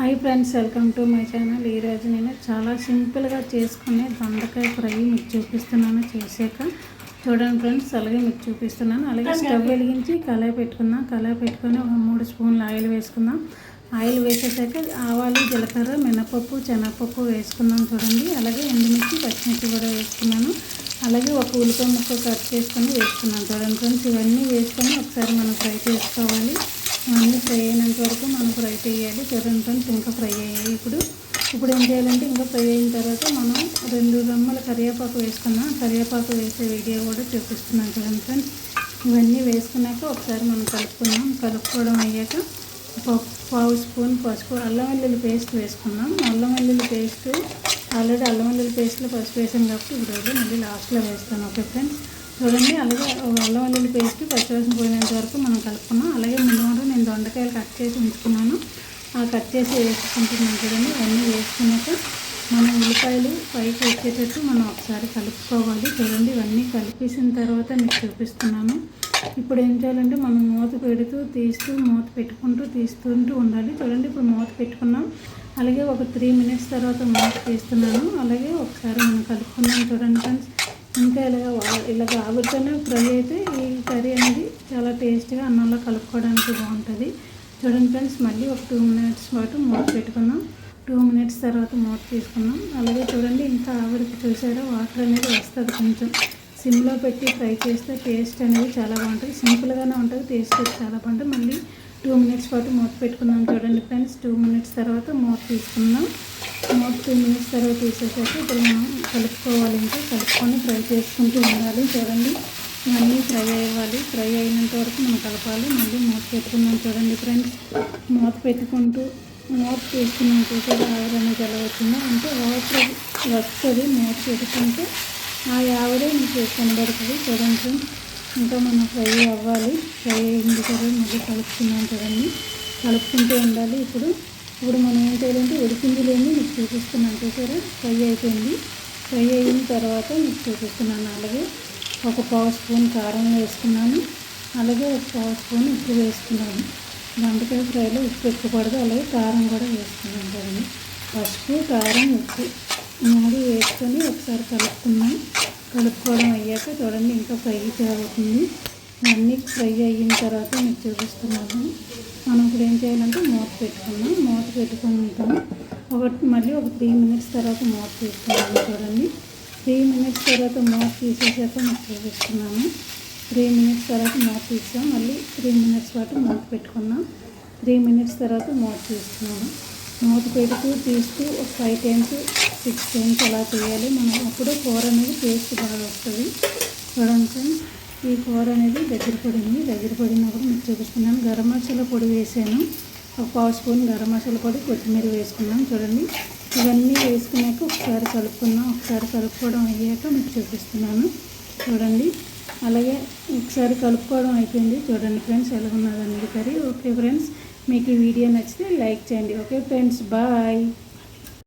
Hi friends welcome to my channel. ఈరోజు నేను చాలా సింపుల్గా చేసుకునే దొండకాయ ఫ్రై మీకు చూపిస్తున్నాను చేసాక చూడండి ఫ్రెండ్స్ అలాగే మీకు చూపిస్తున్నాను. అలాగే స్టవ్ వెలిగించి కళాయి పెట్టుకుందాం. కళాయి పెట్టుకొని ఒక మూడు స్పూన్లు ఆయిల్ వేసుకుందాం. ఆయిల్ వేసేసాక ఆవాలు జీలకర్ర మినపప్పు శనగపప్పు వేసుకుందాం చూడండి. అలాగే ఎండుమిర్చి పచ్చిమిర్చి కూడా వేసుకున్నాను. అలాగే ఒక ఉల్లిపాయ ముక్క కట్ చేసుకొని వేసుకున్నాను చూడండి ఫ్రెండ్స్. ఇవన్నీ వేసుకొని ఒకసారి మనం ఫ్రై చేసుకోవాలి. అన్నీ ఫ్రై అయినంత వరకు మనం ఫ్రై చేయాలి. చూడండి ఇంకా ఫ్రై అయ్యాయి ఇప్పుడు. ఇప్పుడు ఏం చేయాలంటే ఇంకా ఫ్రై అయిన తర్వాత మనం రెండు రమ్మల కరివేపాకు వేసుకున్నాం కరివేపాకు వేసే వీడియో కూడా చూపిస్తున్నాం చూడండి ఫ్రెండ్స్. ఇవన్నీ వేసుకున్నాక ఒకసారి మనం కలుపుకున్నాం కలుపుకోవడం అయ్యాక పావు స్పూన్ పసుపు అల్లం వెల్లుల్లి పేస్ట్ వేసుకున్నాం అల్లం వెల్లుల్లి పేస్ట్ ఆల్రెడీ అల్లం వెల్లుల్లి పేస్ట్లో పసుపు వేసాం కాబట్టి ఇప్పుడు మళ్ళీ లాస్ట్లో వేస్తాను. Okay friends? చూడండి అలాగే అల్లం వెల్లుల్లి పేస్ట్ పచ్చివాసన పోయినంత వరకు మనం కలుపుకున్నాం. అలాగే ముందు ముందు నేను దొండకాయలు కట్ చేసి ఉంచుకున్నాను. ఆ కట్ చేసి వేసుకుంటున్నాను చూడండి అవన్నీ వేసుకున్నాక మనం ఉల్లిపాయలు పైకి వచ్చేటట్టు మనం ఒకసారి కలుపుకోవాలి. చూడండి ఇవన్నీ కలిపేసిన తర్వాత మీకు చూపిస్తున్నాను. ఇప్పుడు ఏం చేయాలంటే మనం మూత పెడుతూ తీస్తూ మూత పెట్టుకుంటూ తీస్తుంటూ ఉండాలి. చూడండి ఇప్పుడు మూత పెట్టుకున్నాం. అలాగే ఒక త్రీ మినిట్స్ తర్వాత మూత తీస్తున్నాను. అలాగే ఒకసారి మనం కలుపుకున్నాం చూడండి ఫ్రెండ్స్ ఇంకా ఇలాగ ఇలా ఆవిరితోనే ఫ్రై అయితే ఈ కర్రీ అనేది చాలా టేస్ట్గా అన్నంలో కలుపుకోవడానికి బాగుంటుంది. చూడండి ఫ్రెండ్స్ మళ్ళీ ఒక టూ మినిట్స్ పాటు మూత పెట్టుకున్నాం టూ మినిట్స్ తర్వాత మూత తీసుకున్నాం అలాగే చూడండి ఇంకా ఆవిరికి చూసారా వాటర్ అనేది వస్తుంది కొంచెం. సిమ్లో పెట్టి ఫ్రై చేస్తే టేస్ట్ అనేది చాలా బాగుంటుంది. సింపుల్గానే ఉంటుంది టేస్ట్ చాలా బాగుంటుంది. మళ్ళీ టూ మినిట్స్ పాటు మూత పెట్టుకున్నాం చూడండి ఫ్రెండ్స్. టూ మినిట్స్ తర్వాత మూత తీసుకున్నాం మూడు టూ మినిట్స్ తర్వాత తీసేసాక ఇప్పుడు మనం కలుపుకోవాలి ఇంకా కలుపుకొని ఫ్రై చేసుకుంటూ ఉండాలి చూడండి. ఇవన్నీ ఫ్రై అవ్వాలి ఫ్రై అయినంత వరకు మనం కలపాలి. మళ్ళీ మూత పెట్టుకున్నాం చూడండి ఫ్రెండ్స్. మూత పెట్టుకుంటూ మూత తీసుకున్నాం చూసారు? ఆవిరి అనేది ఎలా వచ్చిందో? అంటే వాటర్ వస్తుంది. మూత పెట్టుకుంటే ఆ ఆవిరే మీకు కనబడుతుంది చూడండి ఫ్రెండ్స్. ఇంకా మనం ఫ్రై అవ్వాలి. ఫ్రై అయింది కదా మళ్ళీ కలుపుకున్నాం చూడండి. కలుపుకుంటూ ఉండాలి ఇప్పుడు. ఇప్పుడు మనం ఏం చేయాలంటే ఉడికింది లేని మీకు చూపిస్తున్నాను చూసారా? ఫ్రై అయిపోయింది. ఫ్రై అయిన తర్వాత మీకు చూపిస్తున్నాను అలాగే ఒక పావు స్పూన్ కారం వేసుకున్నాను అలాగే ఒక పావు స్పూన్ ఉప్పు వేసుకున్నాను బండకాయ ఫ్రైలో ఉప్పు ఎక్కకూడదు అలాగే కారం కూడా వేసుకున్నాను కదండి పసుపు కారం ఉప్పు మూడు వేసుకొని ఒకసారి కలుపుకున్నాం కలుపుకోవడం అయ్యాక చూడండి ఇంకా ఫ్రై అవుతుంది. అన్నీ ఫ్రై అయిన తర్వాత మీకు చూపిస్తున్నాను మనం ఇప్పుడు ఏం చేయాలంటే మూత పెట్టుకున్నాం మూత పెట్టుకుని ఒక మళ్ళీ ఒక త్రీ మినిట్స్ తర్వాత మూత తీసుకున్నాము చూడండి. త్రీ మినిట్స్ తర్వాత మూత తీసేసాక మీకు చూపిస్తున్నాము త్రీ మినిట్స్ తర్వాత మూత తీసాం. మళ్ళీ త్రీ మినిట్స్ పాటు మూత పెట్టుకున్నాం. త్రీ మినిట్స్ తర్వాత మూత తీస్తున్నాము. మూత పెడుతూ తీస్తూ ఒక ఫైవ్ టైమ్స్ సిక్స్ టైమ్స్ అలా చేయాలి. మనం అప్పుడు కూర అనేది టేస్ట్ బాగా వస్తుంది. చూడండి ఈ కూర అనేది దగ్గర పడింది. దగ్గర పడినప్పుడు మీకు చూపిస్తున్నాను గరం మసాలా పొడి వేసాను. ఒక పావు స్పూన్ గరం మసాలా పొడి కొత్తిమీర వేసుకున్నాం చూడండి. ఇవన్నీ వేసుకున్నాక ఒకసారి కలుపుకున్నాం ఒకసారి కలుపుకోవడం అయ్యాక మీకు చూపిస్తున్నాను. చూడండి. అలాగే ఒకసారి కలుపుకోవడం అయిపోయింది. చూడండి ఫ్రెండ్స్ ఎలా ఉన్నది కర్రీ ఓకే ఫ్రెండ్స్. మీకు ఈ వీడియో నచ్చితే లైక్ చేయండి. Okay friends bye.